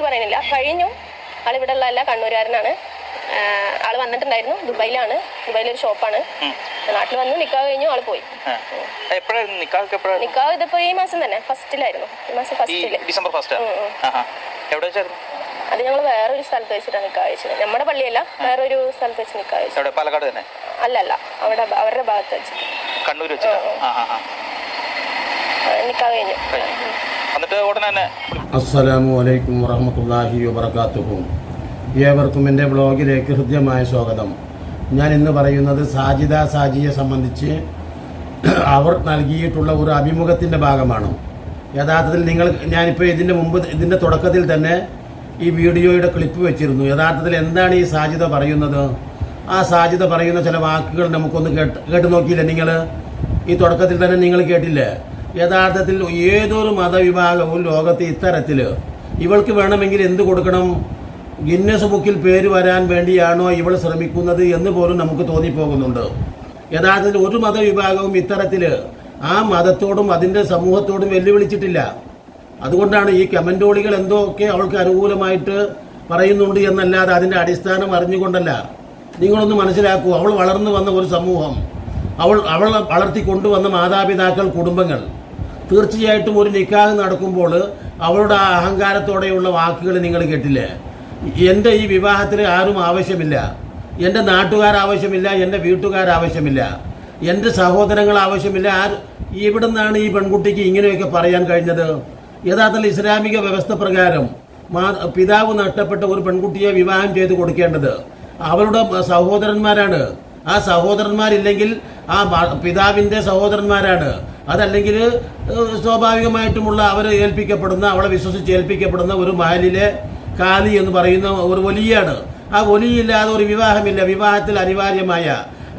കൂടുതൽ പറയുന്നില്ല. കഴിഞ്ഞു. ആൾ ഇവിടെ ഉള്ള അല്ല കണ്ണൂരുകാരനാണ്. ആൾ വന്നിട്ടുണ്ടായിരുന്നു. ദുബായിലാണ്. ദുബായിലൊരു ഷോപ്പാണ്. നാട്ടിൽ വന്നു. നിക്കാവ് കഴിഞ്ഞു. ആൾ പോയി. നിക്കാവ് ഇതിപ്പോ ഈ മാസം തന്നെ. ഫസ്റ്റിലായിരുന്നു. ഈ മാസം ഫസ്റ്റിൽ. December first? അത് ഞങ്ങൾ വേറൊരു സ്ഥലത്ത് വെച്ചിട്ടാണ് നിക്കാ കഴിച്ചത്. നമ്മുടെ പള്ളിയല്ല. വേറൊരു സ്ഥലത്ത് വെച്ച് നിക്കാഹ് കഴിച്ചത്. എവിടെ? പാലക്കാട് തന്നെ? അല്ല അല്ല അവിടെ അവരുടെ ഭാഗത്ത് വെച്ചിട്ട്? കണ്ണൂർ വെച്ചിട്ട് കഴിഞ്ഞു. കഴിഞ്ഞു. എന്നിട്ട് അസ്സലാമു അലൈക്കും വറഹമത്തല്ലാഹി വബർക്കാത്തുഹു ഏവർക്കും എന്റെ ബ്ലോഗിലേക്ക് ഹൃദ്യമായ സ്വാഗതം. ഞാൻ ഇന്ന് പറയുന്നത് സാജിദ സാജിയെ സംബന്ധിച്ച് അവർ നൽകിയിട്ടുള്ള ഒരു അഭിമുഖത്തിന്റെ ഭാഗമാണ്. യഥാർത്ഥത്തിൽ നിങ്ങൾ ഞാനിപ്പോൾ ഇതിന്റെ മുമ്പ് ഇതിന്റെ തുടക്കത്തിൽ തന്നെ ഈ വീഡിയോയുടെ ക്ലിപ്പ് വെച്ചിരുന്നു. യഥാർത്ഥത്തിൽ എന്താണ് ഈ സാജിദ പറയുന്നത്? ആ സാജിദ പറയുന്ന ചില വാക്കുകൾ നമുക്കൊന്ന് കേട്ട് കേട്ട് നോക്കിയില്ലേ നിങ്ങൾ? ഈ തുടക്കത്തിൽ തന്നെ നിങ്ങൾ കേട്ടില്ലേ? യഥാർത്ഥത്തിൽ ഏതൊരു മതവിഭാഗവും ലോകത്ത് ഇത്തരത്തിൽ ഇവൾക്ക് വേണമെങ്കിൽ എന്ത് കൊടുക്കണം? ഗിന്നസ് ബുക്കിൽ പേര് വരാൻ വേണ്ടിയാണോ ഇവൾ ശ്രമിക്കുന്നത് എന്ന് പോലും നമുക്ക് തോന്നിപ്പോകുന്നുണ്ട്. യഥാർത്ഥത്തിൽ ഒരു മതവിഭാഗവും ഇത്തരത്തിൽ ആ മതത്തോടും അതിന്റെ സമൂഹത്തോടും വെല്ലുവിളിച്ചിട്ടില്ല. അതുകൊണ്ടാണ് ഈ കമന്റോളികൾ എന്തൊക്കെ അവൾക്ക് അനുകൂലമായിട്ട് പറയുന്നുണ്ട് എന്നല്ലാതെ അതിന്റെ അടിസ്ഥാനം അറിഞ്ഞുകൊണ്ടല്ല. നിങ്ങളൊന്ന് മനസ്സിലാക്കൂ അവൾ വളർന്നു വന്ന ഒരു സമൂഹം അവൾ അവൾ വളർത്തി കൊണ്ടുവന്ന മാതാപിതാക്കൾ കുടുംബങ്ങൾ. തീർച്ചയായിട്ടും ഒരു നിക്കാഹ് നടക്കുമ്പോൾ അവളുടെ അഹങ്കാരത്തോടെയുള്ള വാക്കുകൾ നിങ്ങൾ കേട്ടില്ലേ? എന്റെ ഈ വിവാഹത്തിന് ആരും ആവശ്യമില്ല. എന്റെ നാട്ടുകാർ ആവശ്യമില്ല എന്റെ വീട്ടുകാർ ആവശ്യമില്ല എന്റെ സഹോദരങ്ങൾ ആവശ്യമില്ല. ആര് ഇവിടെ നിന്നാണ് ഈ പെൺകുട്ടിക്ക് ഇങ്ങനെയൊക്കെ പറയാൻ കഴിഞ്ഞത്? യഥാർത്ഥത്തിൽ ഇസ്ലാമിക വ്യവസ്ഥ പ്രകാരം പിതാവ് നഷ്ടപ്പെട്ട ഒരു പെൺകുട്ടിയെ വിവാഹം ചെയ്ത് കൊടുക്കേണ്ടത് അവരുടെ സഹോദരന്മാരാണ്. ആ സഹോദരന്മാരില്ലെങ്കിൽ ആ പിതാവിന്റെ സഹോദരന്മാരാണ്. അതല്ലെങ്കിൽ സ്വാഭാവികമായിട്ടുമുള്ള അവർ ഏൽപ്പിക്കപ്പെടുന്ന അവളെ വിശ്വസിച്ച് ഏൽപ്പിക്കപ്പെടുന്ന ഒരു മഹലിലെ കാലി എന്ന് പറയുന്ന ഒരു വലിയാണ്. ആ വലിയില്ലാതെ ഒരു വിവാഹമില്ല. വിവാഹത്തിൽ അനിവാര്യമായ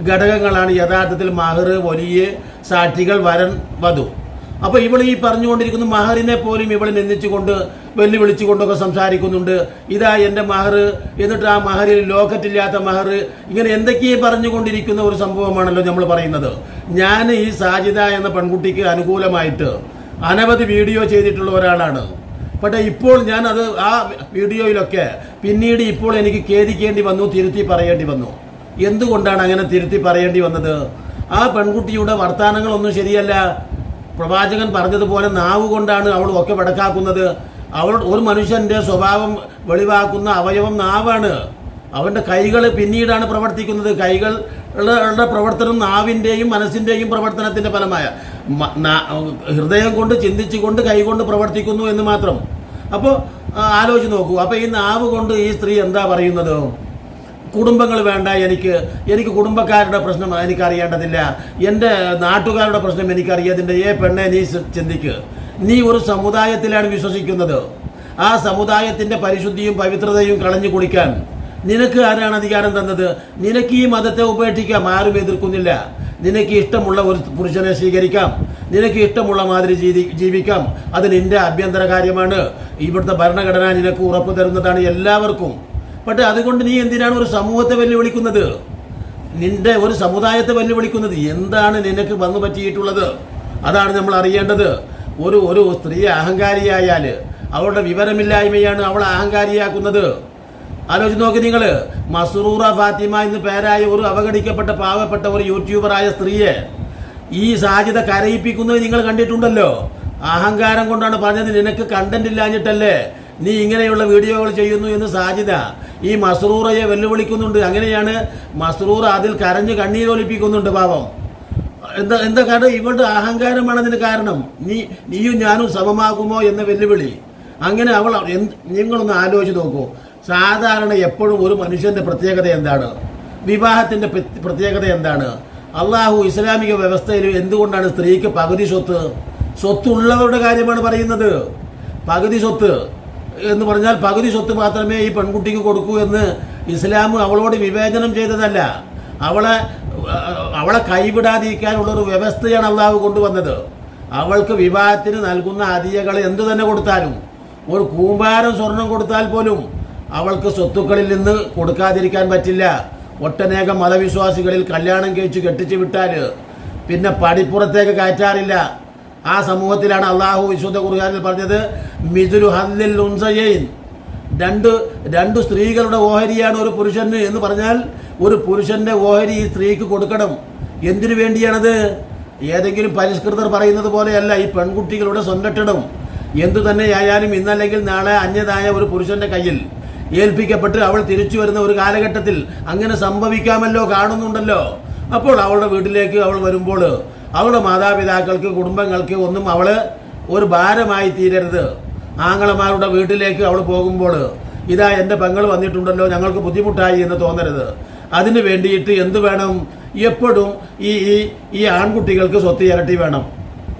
ഘടകങ്ങളാണ് യഥാർത്ഥത്തിൽ മഹർ വലിയ സാക്ഷികൾ വരൻ വധു. അപ്പോൾ ഇവൾ ഈ പറഞ്ഞുകൊണ്ടിരിക്കുന്ന മഹറിനെ പോലും ഇവൾ നിന്ദിച്ചുകൊണ്ട് വെല്ലുവിളിച്ചുകൊണ്ടൊക്കെ സംസാരിക്കുന്നുണ്ട്. ഇതാ എന്റെ മഹർ എന്നിട്ട് ആ മഹറിൽ ലോക്കറ്റില്ലാത്ത മഹർ ഇങ്ങനെ എന്തൊക്കെയും പറഞ്ഞുകൊണ്ടിരിക്കുന്ന ഒരു സംഭവമാണല്ലോ നമ്മൾ പറയുന്നത്. ഞാൻ ഈ സാജിദ എന്ന പെൺകുട്ടിക്ക് അനുകൂലമായിട്ട് അനവധി വീഡിയോ ചെയ്തിട്ടുള്ള ഒരാളാണ്. പക്ഷേ ഇപ്പോൾ ഞാൻ അത് ആ വീഡിയോയിലൊക്കെ പിന്നീട് ഇപ്പോൾ എനിക്ക് ഖേദിക്കേണ്ടി വന്നു തിരുത്തി പറയേണ്ടി വന്നു. എന്തുകൊണ്ടാണ് അങ്ങനെ തിരുത്തി പറയേണ്ടി വന്നത്? ആ പെൺകുട്ടിയുടെ വർത്തമാനങ്ങളൊന്നും ശരിയല്ല. പ്രവാചകൻ പറഞ്ഞതുപോലെ നാവ് കൊണ്ടാണ് അവൾ ഒക്കെ വടക്കാക്കുന്നത്. അവൾ ഒരു മനുഷ്യന്റെ സ്വഭാവം വെളിവാക്കുന്ന അവയവം നാവാണ്. അവന്റെ കൈകൾ പിന്നീടാണ് പ്രവർത്തിക്കുന്നത്. കൈകൾ പ്രവർത്തനം നാവിന്റെയും മനസ്സിന്റെയും പ്രവർത്തനത്തിന്റെ ഫലമായ. ഹൃദയം കൊണ്ട് ചിന്തിച്ചുകൊണ്ട് കൈകൊണ്ട് പ്രവർത്തിക്കുന്നു എന്ന് മാത്രം. അപ്പോൾ ആലോചിച്ച് നോക്കൂ. അപ്പോൾ ഈ നാവ് കൊണ്ട് ഈ സ്ത്രീ എന്താ പറയുന്നത്? കുടുംബങ്ങൾ വേണ്ട എനിക്ക് എനിക്ക് കുടുംബക്കാരുടെ പ്രശ്നം എനിക്കറിയേണ്ടതില്ല. എന്റെ നാട്ടുകാരുടെ പ്രശ്നം എനിക്കറിയാതിന്റെ ഏ പെണ്ണെ നീ ചിന്തിക്ക്. നീ ഒരു സമുദായത്തിലാണ് വിശ്വസിക്കുന്നത്. ആ സമുദായത്തിന്റെ പരിശുദ്ധിയും പവിത്രതയും കളഞ്ഞു കുടിക്കാൻ നിനക്ക് ആരാണ് അധികാരം തന്നത്? നിനക്ക് ഈ മതത്തെ ഉപേക്ഷിക്കാം ആരും എതിർക്കുന്നില്ല. നിനക്ക് ഇഷ്ടമുള്ള ഒരു പുരുഷനെ സ്വീകരിക്കാം. നിനക്ക് ഇഷ്ടമുള്ള മാതിരി ജീവി ജീവിക്കാം. അത് നിന്റെ ആഭ്യന്തര കാര്യമാണ്. ഇവിടുത്തെ ഭരണഘടന നിനക്ക് ഉറപ്പ് തരുന്നതാണ് എല്ലാവർക്കും. പക്ഷെ അതുകൊണ്ട് നീ എന്തിനാണ് ഒരു സമൂഹത്തെ വെല്ലുവിളിക്കുന്നത്? നിന്റെ ഒരു സമുദായത്തെ വെല്ലുവിളിക്കുന്നത് എന്താണ് നിനക്ക് വന്നു പറ്റിയിട്ടുള്ളത്? അതാണ് നമ്മൾ അറിയേണ്ടത്. ഒരു ഒരു സ്ത്രീ അഹങ്കാരിയായാൽ അവളുടെ വിവരമില്ലായ്മയാണ് അവളെ അഹങ്കാരിയാക്കുന്നത്. ആലോചിച്ച് നോക്ക് നിങ്ങൾ മസറൂറ ഫാത്തിമ എന്ന് പേരായ ഒരു അവഗണിക്കപ്പെട്ട പാവപ്പെട്ട ഒരു യൂട്യൂബറായ സ്ത്രീയെ ഈ സാധ്യത കരയിപ്പിക്കുന്നത് നിങ്ങൾ കണ്ടിട്ടുണ്ടല്ലോ. അഹങ്കാരം കൊണ്ടാണ് പറഞ്ഞത് നിനക്ക് കണ്ടന്റ് ഇല്ലാഞ്ഞിട്ടല്ലേ? നീ ഇങ്ങനെയുള്ള വീഡിയോകൾ ചെയ്യുന്നു എന്ന് സാധ്യത ഈ മസ്റൂറയെ വെല്ലുവിളിക്കുന്നുണ്ട്. അങ്ങനെയാണ് മസ്റൂർ അതിൽ കരഞ്ഞ് കണ്ണീരൊലിപ്പിക്കുന്നുണ്ട് പാവം. എന്താ എന്താ കാരണം ഇവളുടെ അഹങ്കാരമാണ് അതിന് കാരണം. നീ നീയും ഞാനും സമമാകുമോ എന്ന വെല്ലുവിളി. അങ്ങനെ അവൾ നിങ്ങളൊന്ന് ആലോചിച്ച് നോക്കൂ. സാധാരണ എപ്പോഴും ഒരു മനുഷ്യന്റെ പ്രത്യേകത എന്താണ്? വിവാഹത്തിന്റെ പ്രത്യേകത എന്താണ്? അള്ളാഹു ഇസ്ലാമിക വ്യവസ്ഥയിൽ എന്തുകൊണ്ടാണ് സ്ത്രീക്ക് പകുതി സ്വത്ത്? സ്വത്തുള്ളവരുടെ കാര്യമാണ് പറയുന്നത്. പകുതി സ്വത്ത്. എന്ന് പറഞ്ഞാൽ പകുതി സ്വത്ത് മാത്രമേ ഈ പെൺകുട്ടിക്ക് കൊടുക്കൂ എന്ന് ഇസ്ലാം അവളോട് വിവേചനം ചെയ്തതല്ല. അവളെ അവളെ കൈവിടാതിരിക്കാനുള്ള ഒരു വ്യവസ്ഥയാണ് അള്ളാഹു കൊണ്ടുവന്നത്. അവൾക്ക് വിവാഹത്തിന് നൽകുന്ന അതിയകൾ എന്തു തന്നെ കൊടുത്താലും ഒരു കൂമ്പാരം സ്വർണം കൊടുത്താൽ പോലും അവൾക്ക് സ്വത്തുക്കളിൽ നിന്ന് കൊടുക്കാതിരിക്കാൻ പറ്റില്ല. ഒട്ടനേകം മതവിശ്വാസികളിൽ കല്യാണം കഴിച്ച് കെട്ടിച്ചു വിട്ടാൽ പിന്നെ പടിപ്പുറത്തേക്ക് കയറ്റാറില്ല. ആ സമൂഹത്തിലാണ് അള്ളാഹു വിശുദ്ധ കുറുകാരിൽ പറഞ്ഞത് മിഥുരു ഹല്ലിൽ ഉൻസയൈൻ രണ്ട് രണ്ട് സ്ത്രീകളുടെ ഓഹരിയാണ് ഒരു പുരുഷന് എന്ന് പറഞ്ഞാൽ ഒരു പുരുഷന്റെ ഓഹരി ഈ സ്ത്രീക്ക് കൊടുക്കണം. എന്തിനു വേണ്ടിയാണത്? ഏതെങ്കിലും പരിഷ്കൃതർ പറയുന്നത് പോലെയല്ല ഈ പെൺകുട്ടികളുടെ സംരക്ഷണം എന്തു തന്നെയായാലും ഇന്നല്ലെങ്കിൽ നാളെ അന്യതായ ഒരു പുരുഷന്റെ കയ്യിൽ ഏൽപ്പിക്കപ്പെട്ട് അവൾ തിരിച്ചു വരുന്ന ഒരു കാലഘട്ടത്തിൽ അങ്ങനെ സംഭവിക്കാമല്ലോ കാണുന്നുണ്ടല്ലോ. അപ്പോൾ അവളുടെ വീട്ടിലേക്ക് അവൾ വരുമ്പോൾ അവളുടെ മാതാപിതാക്കൾക്ക് കുടുംബങ്ങൾക്ക് ഒന്നും അവൾ ഒരു ഭാരമായി തീരരുത്. ആങ്ങളമാരുടെ വീട്ടിലേക്ക് അവൾ പോകുമ്പോൾ ഇതാ എന്റെ പെങ്ങൾ വന്നിട്ടുണ്ടല്ലോ ഞങ്ങൾക്ക് ബുദ്ധിമുട്ടായി എന്ന് തോന്നരുത്. അതിന് വേണ്ടിയിട്ട് എന്ത് വേണം? എപ്പോഴും ഈ ഈ ഈ ആൺകുട്ടികൾക്ക് സ്വത്ത് ഇരട്ടി വേണം.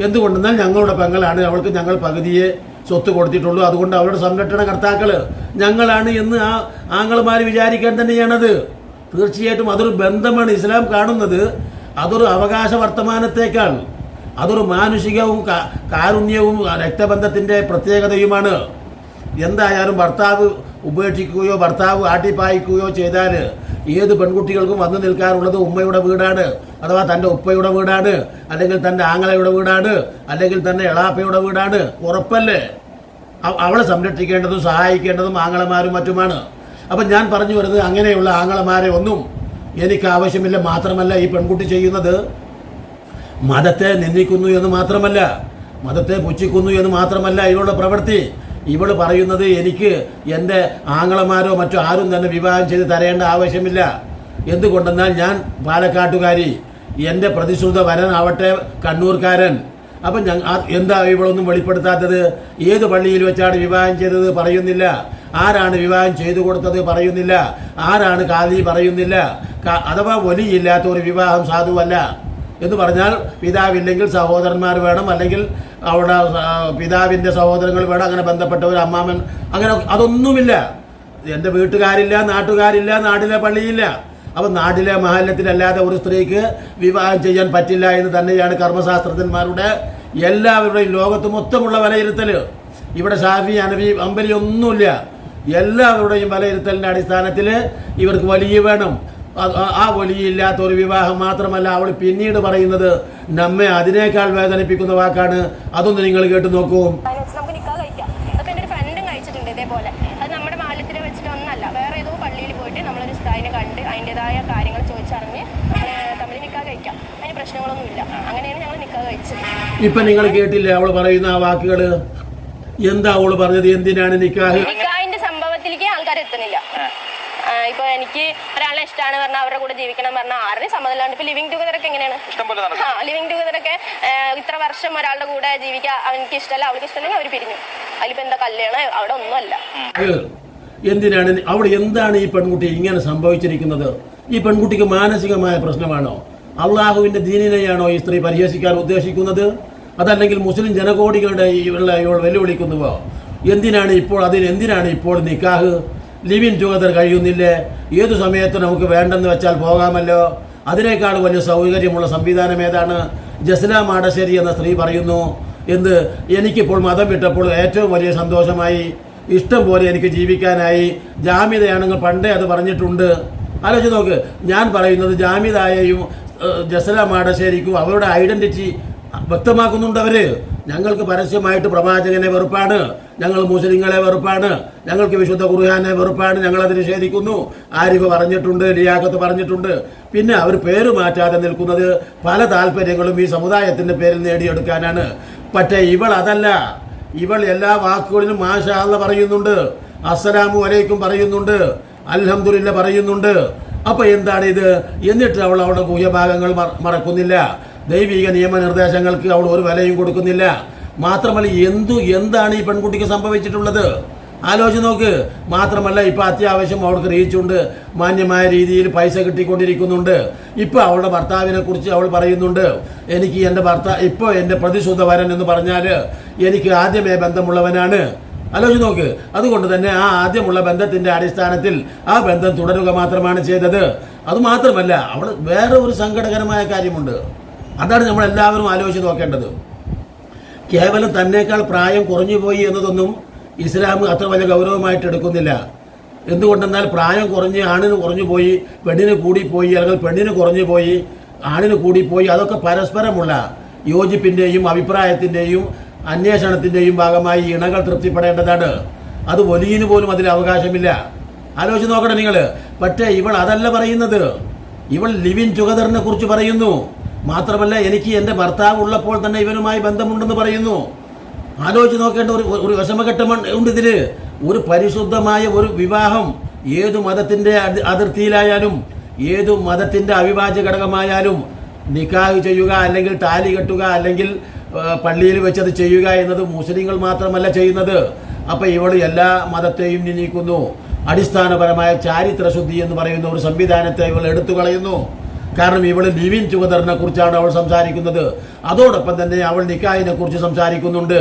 എന്തുകൊണ്ടെന്നാൽ ഞങ്ങളുടെ പെങ്ങളാണ് അവൾക്ക് ഞങ്ങൾ പകുതിയെ സ്വത്ത് കൊടുത്തിട്ടുള്ളൂ. അതുകൊണ്ട് അവരുടെ സംരക്ഷണ കർത്താക്കൾ ഞങ്ങളാണ് എന്ന് ആ ആങ്ങളമാർ വിചാരിക്കാൻ തന്നെയാണത്. തീർച്ചയായിട്ടും അതൊരു ബന്ധമാണ് ഇസ്ലാം കാണുന്നത്. അതൊരു അവകാശ വർത്തമാനത്തേക്കാൾ അതൊരു മാനുഷികവും കാരുണ്യവും രക്തബന്ധത്തിന്റെ പ്രത്യേകതയുമാണ്. എന്തായാലും ഭർത്താവ് ഉപേക്ഷിക്കുകയോ ഭർത്താവ് ആട്ടിപ്പായിക്കുകയോ ചെയ്താൽ ഏത് പെൺകുട്ടികൾക്കും വന്നു നിൽക്കാറുള്ളത് ഉമ്മയുടെ വീടാണ് അഥവാ തന്റെ ഉപ്പയുടെ വീടാണ് അല്ലെങ്കിൽ തന്റെ ആങ്ങളയുടെ വീടാണ് അല്ലെങ്കിൽ തന്റെ എളാപ്പയുടെ വീടാണ്. ഉറപ്പല്ലേ? അവളെ സംരക്ഷിക്കേണ്ടതും സഹായിക്കേണ്ടതും ആങ്ങളമാരും മറ്റുമാണ്. അപ്പം ഞാൻ പറഞ്ഞു വരുന്നത് അങ്ങനെയുള്ള ആങ്ങളമാരെ ഒന്നും എനിക്ക് ആവശ്യമില്ല മാത്രമല്ല ഈ പെൺകുട്ടി ചെയ്യുന്നത്. മതത്തെ നിന്ദിക്കുന്നു എന്ന് മാത്രമല്ല മതത്തെ പുച്ഛിക്കുന്നു എന്ന് മാത്രമല്ല ഇവളുടെ പ്രവൃത്തി. ഇവൾ പറയുന്നത് എനിക്ക് എന്റെ ആങ്ങളമാരോ മറ്റോ ആരും തന്നെ വിവാഹം ചെയ്ത് തരേണ്ട ആവശ്യമില്ല. എന്തുകൊണ്ടെന്നാൽ ഞാൻ പാലക്കാട്ടുകാരി എന്റെ പ്രതിശ്രുത വരനാവട്ടെ കണ്ണൂർക്കാരൻ. അപ്പം ഞങ്ങൾ എന്താ ഇവളൊന്നും വെളിപ്പെടുത്താത്തത്? ഏത് പള്ളിയിൽ വെച്ചാണ് വിവാഹം ചെയ്തത് പറയുന്നില്ല. ആരാണ് വിവാഹം ചെയ്തു കൊടുത്തത് പറയുന്നില്ല. ആരാണ് കാതി പറയുന്നില്ല. അഥവാ വലിയില്ലാത്ത ഒരു വിവാഹം സാധുവല്ല എന്ന് പറഞ്ഞാൽ പിതാവില്ലെങ്കിൽ സഹോദരന്മാർ വേണം അല്ലെങ്കിൽ അവിടെ പിതാവിന്റെ സഹോദരങ്ങൾ വേണം അങ്ങനെ ബന്ധപ്പെട്ടവർ അമ്മാമൻ അങ്ങനെ അതൊന്നുമില്ല. എന്റെ വീട്ടുകാരില്ല നാട്ടുകാരില്ല നാടിലെ പള്ളിയില്ല. അപ്പം നാട്ടിലെ മഹല്യത്തിലല്ലാതെ ഒരു സ്ത്രീക്ക് വിവാഹം ചെയ്യാൻ പറ്റില്ല എന്ന് തന്നെയാണ് കർമ്മശാസ്ത്രജ്ഞന്മാരുടെ എല്ലാവരുടെയും ലോകത്ത് മൊത്തമുള്ള വിലയിരുത്തൽ ഇവിടെ ഷാഫി അനബി അമ്പലി ഒന്നുമില്ല. എല്ലാവരുടെയും വിലയിരുത്തലിന്റെ അടിസ്ഥാനത്തിൽ ഇവർക്ക് വലിയ വേണം. ആ- വലിയില്ലാത്ത ഒരു വിവാഹം മാത്രമല്ല അവൾ പിന്നീട് പറയുന്നത് നമ്മെ അതിനേക്കാൾ വേദനിപ്പിക്കുന്ന വാക്കാണ്. അതൊന്ന് നിങ്ങൾ കേട്ടു നിക്കാ കഴിക്കാം അതൊക്കെ എന്റെ ഒരു ഫ്രണ്ടും കഴിച്ചിട്ടുണ്ട് ഇതേപോലെ അത് നമ്മുടെ മാലത്തിൽ വെച്ചിട്ട് ഒന്നല്ല വേറെ ഏതോ പള്ളിയിൽ പോയിട്ട് നമ്മളൊരു സ്ഥായിനെ കണ്ട് അതിന്റെതായ കാര്യങ്ങൾ ചോദിച്ചറിഞ്ഞ് നമ്മൾ തമ്മിൽ നിക്കാ കഴിക്കാം അതിന് പ്രശ്നങ്ങളൊന്നുമില്ല അങ്ങനെയാണ് ഞങ്ങൾ നിക്കാ കഴിച്ചത് ഇപ്പൊ നിങ്ങൾ കേട്ടില്ലേ അവൾ പറയുന്ന ആ വാക്കുകൾ? എന്താ അവൾ പറഞ്ഞത്? എന്തിനാണ് നിക്കാഹ്? നിക്കാഹിന്റെ സംഭവത്തിലേക്ക് ആൾക്കാർ എത്തുന്നില്ല. ഇപ്പൊ എനിക്ക് ഒരാളെ ഇഷ്ടമാണ് പറഞ്ഞാൽ അവരുടെ കൂടെ ജീവിക്കണം പറഞ്ഞാൽ ആരുടെയും സമ്മതമില്ലാണ്ട് ഇപ്പൊ ലിവിങ് ടുഗദർ ഒക്കെ എങ്ങനെയാണ്? ഇഷ്ടം പോലെ നടക്കും. ആ ലിവിങ് ടുഗദർ ഒക്കെ ഇത്ര വർഷം ഒരാളുടെ കൂടെ ജീവിക്കാൻ അവനിക്ക് ഇഷ്ടമല്ല അവൾക്ക് ഇഷ്ടമല്ലെങ്കിൽ അവർ പിരിഞ്ഞു. അതിലിപ്പോ എന്താ കല്യാണം? അവിടെ ഒന്നുമല്ല. എന്തിനാണ്? അവിടെ എന്താണ് ഈ പെൺകുട്ടി ഇങ്ങനെ സംഭവിച്ചിരിക്കുന്നത്? ഈ പെൺകുട്ടിക്ക് മാനസികമായ പ്രശ്നമാണോ? അള്ളാഹുവിന്റെ ദീനിനെയാണോ ഈ സ്ത്രീ പരിഹസിക്കാൻ ഉദ്ദേശിക്കുന്നത്? അതല്ലെങ്കിൽ മുസ്ലിം ജനകോടികളുടെ ഇവളെ ഇവൾ വെല്ലുവിളിക്കുന്നുവോ? എന്തിനാണ് ഇപ്പോൾ അതിന് എന്തിനാണ് ഇപ്പോൾ നിക്കാഹ്? ലിവിൻ ടുഗദർ കഴിയുന്നില്ലേ? ഏതു സമയത്ത് നമുക്ക് വേണ്ടെന്ന് വെച്ചാൽ പോകാമല്ലോ? അതിനേക്കാൾ വലിയ സൗകര്യമുള്ള സംവിധാനം ഏതാണ്? ജസ്ല മാടശ്ശേരി എന്ന സ്ത്രീ പറയുന്നു എന്ത്? എനിക്കിപ്പോൾ മതം വിട്ടപ്പോൾ ഏറ്റവും വലിയ സന്തോഷമായി ഇഷ്ടം പോലെ എനിക്ക് ജീവിക്കാനായി. ജാമ്യതയാണെങ്കിൽ പണ്ടേ അത് പറഞ്ഞിട്ടുണ്ട്. ആലോചിച്ച് നോക്ക് ഞാൻ പറയുന്നത് ജാമ്യതായെയും ഏഹ്, ജസല മാടശ്ശേരിക്കും അവരുടെ ഐഡന്റിറ്റി വ്യക്തമാക്കുന്നുണ്ട് അവർ. ഞങ്ങൾക്ക് പരസ്യമായിട്ട് പ്രവാചകനെ വെറുപ്പാണ് ഞങ്ങൾ മുസ്ലിങ്ങളെ വെറുപ്പാണ് ഞങ്ങൾക്ക് വിശുദ്ധ ഖുർഹാനെ വെറുപ്പാണ് ഞങ്ങൾ അത് നിഷേധിക്കുന്നു ആരിഫ് പറഞ്ഞിട്ടുണ്ട് ലിയാഖത്ത് പറഞ്ഞിട്ടുണ്ട്. പിന്നെ അവർ പേര് മാറ്റാതെ നിൽക്കുന്നത് പല താല്പര്യങ്ങളും ഈ സമുദായത്തിന്റെ പേരിൽ നേടിയെടുക്കാനാണ്. പക്ഷേ ഇവൾ അതല്ല. ഇവൾ എല്ലാ വാക്കുകളിലും മാഷാള്ള പറയുന്നുണ്ട്. അസ്സലാമു അലൈക്കും പറയുന്നുണ്ട്. അൽഹംദുലില്ല പറയുന്നുണ്ട്. അപ്പൊ എന്താണ് ഇത്? എന്നിട്ട് അവൾ അവളുടെ ഭൂയഭാഗങ്ങൾ മറ- മറക്കുന്നില്ല. ദൈവിക നിയമനിർദ്ദേശങ്ങൾക്ക് അവൾ ഒരു വിലയും കൊടുക്കുന്നില്ല. മാത്രമല്ല എന്തു എന്താണ് ഈ പെൺകുട്ടിക്ക് സംഭവിച്ചിട്ടുള്ളത്? ആലോചിച്ച് നോക്ക്. മാത്രമല്ല ഇപ്പൊ അത്യാവശ്യം അവൾക്ക് റീച്ചുണ്ട് മാന്യമായ രീതിയിൽ പൈസ കിട്ടിക്കൊണ്ടിരിക്കുന്നുണ്ട്. ഇപ്പൊ അവളുടെ ഭർത്താവിനെ കുറിച്ച് അവൾ പറയുന്നുണ്ട്. എനിക്ക് എന്റെ ഭർത്താവ് ഇപ്പൊ എന്റെ പ്രതിശുദ്ധ വരൻ എന്ന് പറഞ്ഞാൽ എനിക്ക് ആദ്യമേ ബന്ധമുള്ളവനാണ്. ആലോചിച്ച് നോക്ക്. അതുകൊണ്ട് തന്നെ ആ ആദ്യമുള്ള ബന്ധത്തിന്റെ അടിസ്ഥാനത്തിൽ ആ ബന്ധം തുടരുക മാത്രമാണ് ചെയ്തത്. അത് മാത്രമല്ല അവൾ വേറെ ഒരു സങ്കടകരമായ കാര്യമുണ്ട്. അതാണ് നമ്മൾ എല്ലാവരും ആലോചിച്ച് നോക്കേണ്ടത്. കേവലം തന്നേക്കാൾ പ്രായം കുറഞ്ഞു പോയി എന്നതൊന്നും ഇസ്ലാം അത്ര വലിയ ഗൗരവമായിട്ട് എടുക്കുന്നില്ല. എന്തുകൊണ്ടെന്നാൽ പ്രായം കുറഞ്ഞ് ആണിന് കുറഞ്ഞു പോയി പെണ്ണിന് കൂടിപ്പോയി അല്ലെങ്കിൽ പെണ്ണിന് കുറഞ്ഞു പോയി ആണിന് കൂടിപ്പോയി അതൊക്കെ പരസ്പരമുള്ള യോജിപ്പിന്റെയും അഭിപ്രായത്തിന്റെയും അന്വേഷണത്തിന്റെയും ഭാഗമായി ഇണകൾ തൃപ്തിപ്പെടേണ്ടതാണ്. അത് വലിയന് പോലും അതിൽ അവകാശമില്ല. ആലോചിച്ച് നോക്കണം നിങ്ങൾ പക്ഷേ ഇവൾ അതല്ല പറയുന്നത്. ഇവൾ ലിവിൻ ടുഗദറിനെ കുറിച്ച് പറയുന്നു. മാത്രമല്ല എനിക്ക് എന്റെ ഭർത്താവ് ഉള്ളപ്പോൾ തന്നെ ഇവനുമായി ബന്ധമുണ്ടെന്ന് പറയുന്നു. ആലോചിച്ച് നോക്കേണ്ട ഒരു ഒരു വിഷമഘട്ടം ഉണ്ട് ഇതിൽ. ഒരു പരിശുദ്ധമായ ഒരു വിവാഹം ഏതു മതത്തിന്റെ അതി- അതിർത്തിയിലായാലും ഏതു മതത്തിന്റെ അവിഭാജ്യ ഘടകമായാലും നിക്കാഹ് ചെയ്യുക അല്ലെങ്കിൽ താലി കെട്ടുക അല്ലെങ്കിൽ പള്ളിയിൽ വെച്ചത് ചെയ്യുക എന്നത് മുസ്ലിങ്ങൾ മാത്രമല്ല ചെയ്യുന്നത്. അപ്പൊ ഇവൾ എല്ലാ മതത്തെയും നീക്കുന്നു അടിസ്ഥാനപരമായ ചാരിത്ര ശുദ്ധി എന്ന് പറയുന്ന ഒരു സംവിധാനത്തെ ഇവൾ എടുത്തു കളയുന്നു. കാരണം ഇവൾ ലിവിൻ ടുഗദറിനെ കുറിച്ചാണ് അവൾ സംസാരിക്കുന്നത്. അതോടൊപ്പം തന്നെ അവൾ നിക്കായിനെ കുറിച്ച് സംസാരിക്കുന്നുണ്ട്.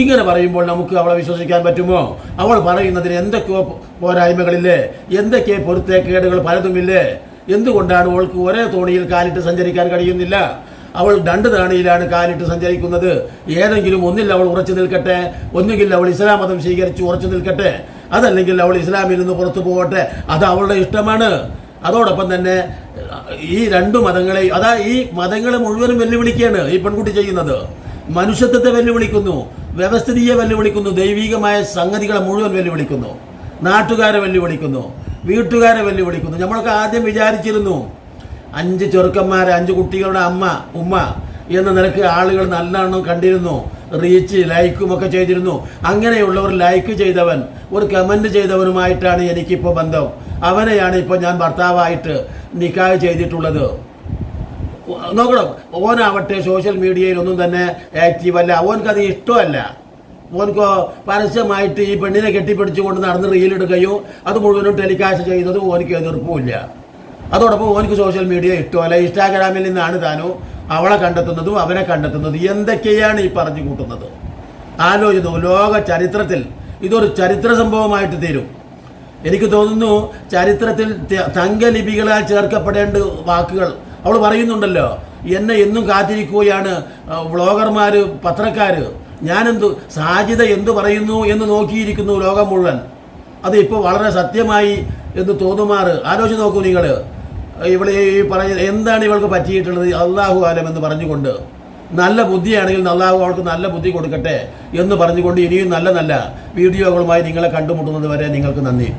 ഇങ്ങനെ പറയുമ്പോൾ നമുക്ക് അവളെ വിശ്വസിക്കാൻ പറ്റുമോ? അവൾ പറയുന്നതിന് എന്തൊക്കെയോ പോരായ്മകളില്ലേ? എന്തൊക്കെ പൊരുത്തേക്കേടുകൾ പലതുമില്ലേ? എന്തുകൊണ്ടാണ് അവൾക്ക് ഒരേ തോണിയിൽ കാലിട്ട് സഞ്ചരിക്കാൻ കഴിയുന്നില്ല? അവൾ രണ്ട് തവണയിലാണ് കാലിട്ട് സഞ്ചരിക്കുന്നത്. ഏതെങ്കിലും ഒന്നിൽ അവൾ ഉറച്ചു നിൽക്കട്ടെ ഒന്നുകിൽ അവൾ ഇസ്ലാം മതം സ്വീകരിച്ച് ഉറച്ചു നിൽക്കട്ടെ അതല്ലെങ്കിൽ അവൾ ഇസ്ലാമിൽ നിന്ന് പുറത്തു പോകട്ടെ അത് അവളുടെ ഇഷ്ടമാണ്. അതോടൊപ്പം തന്നെ ഈ രണ്ടു മതങ്ങളെ അതാ ഈ മതങ്ങളെ മുഴുവനും വെല്ലുവിളിക്കുകയാണ് ഈ പെൺകുട്ടി ചെയ്യുന്നത്. മനുഷ്യത്വത്തെ വെല്ലുവിളിക്കുന്നു വ്യവസ്ഥിതിയെ വെല്ലുവിളിക്കുന്നു ദൈവികമായ സംഗതികളെ മുഴുവൻ വെല്ലുവിളിക്കുന്നു. നാട്ടുകാരെ വെല്ലുവിളിക്കുന്നു വീട്ടുകാരെ വെല്ലുവിളിക്കുന്നു. നമ്മളൊക്കെ ആദ്യം വിചാരിച്ചിരുന്നു അഞ്ച് ചെറുക്കന്മാർ അഞ്ച് കുട്ടികളുടെ അമ്മ ഉമ്മ എന്ന നിലയ്ക്ക് ആളുകൾ നല്ലോണം കണ്ടിരുന്നു. റീച്ച് ലൈക്കും ഒക്കെ ചെയ്തിരുന്നു. അങ്ങനെയുള്ളവർ ലൈക്ക് ചെയ്തവൻ ഒരു കമന്റ് ചെയ്തവനുമായിട്ടാണ് എനിക്കിപ്പോൾ ബന്ധം. അവനെയാണ് ഇപ്പോൾ ഞാൻ ഭർത്താവായിട്ട് നിക്കാഹ് ചെയ്തിട്ടുള്ളത്. നോക്കണം ഓനാവട്ടെ സോഷ്യൽ മീഡിയയിൽ ഒന്നും തന്നെ ആക്റ്റീവല്ല ഓനക്കത് ഇഷ്ടമല്ല. ഓനക്കോ പരസ്യമായിട്ട് ഈ പെണ്ണിനെ കെട്ടിപ്പിടിച്ചുകൊണ്ട് നടന്ന് റീലെടുക്കുകയും അത് മുഴുവനും ടെലികാസ്റ്റ് ചെയ്യുന്നതും ഓനക്ക് എതിർപ്പുമില്ല അതോടൊപ്പം ഓനിക്ക് സോഷ്യൽ മീഡിയ ഇഷ്ടമല്ല ഇൻസ്റ്റാഗ്രാമിൽ നിന്നാണ് താനോ അവളെ കണ്ടെത്തുന്നതും അവനെ കണ്ടെത്തുന്നതും. എന്തൊക്കെയാണ് ഈ പറഞ്ഞു കൂട്ടുന്നത്? ആലോചിച്ചു ലോക ചരിത്രത്തിൽ ഇതൊരു ചരിത്ര സംഭവമായിട്ട് തീരും. എനിക്ക് തോന്നുന്നു ചരിത്രത്തിൽ തങ്കലിപികളാൽ ചേർക്കപ്പെടേണ്ട വാക്കുകൾ അവൾ പറയുന്നുണ്ടല്ലോ. എന്നെ എന്നും കാത്തിരിക്കുകയാണ് വ്ളോഗർമാർ പത്രക്കാര്. ഞാനെന്തു സാജിത എന്തു പറയുന്നു എന്ന് നോക്കിയിരിക്കുന്നു ലോകം മുഴുവൻ. അത് ഇപ്പോൾ വളരെ സത്യമായി എന്ന് തോന്നുമാറ്. ആലോചിച്ച് നോക്കൂ നിങ്ങൾ ഇവിടെ ഈ പറഞ്ഞ എന്താണ് ഇവൾക്ക് പറ്റിയിട്ടുള്ളത്? അള്ളാഹു ആലം എന്ന് പറഞ്ഞുകൊണ്ട് നല്ല ബുദ്ധിയാണെങ്കിൽ അള്ളാഹു അവൾക്ക് നല്ല ബുദ്ധി കൊടുക്കട്ടെ എന്ന് പറഞ്ഞുകൊണ്ട് ഇനിയും നല്ല നല്ല വീഡിയോകളുമായി നിങ്ങളെ കണ്ടുമുട്ടുന്നത് വരെ നിങ്ങൾക്ക് നന്ദി.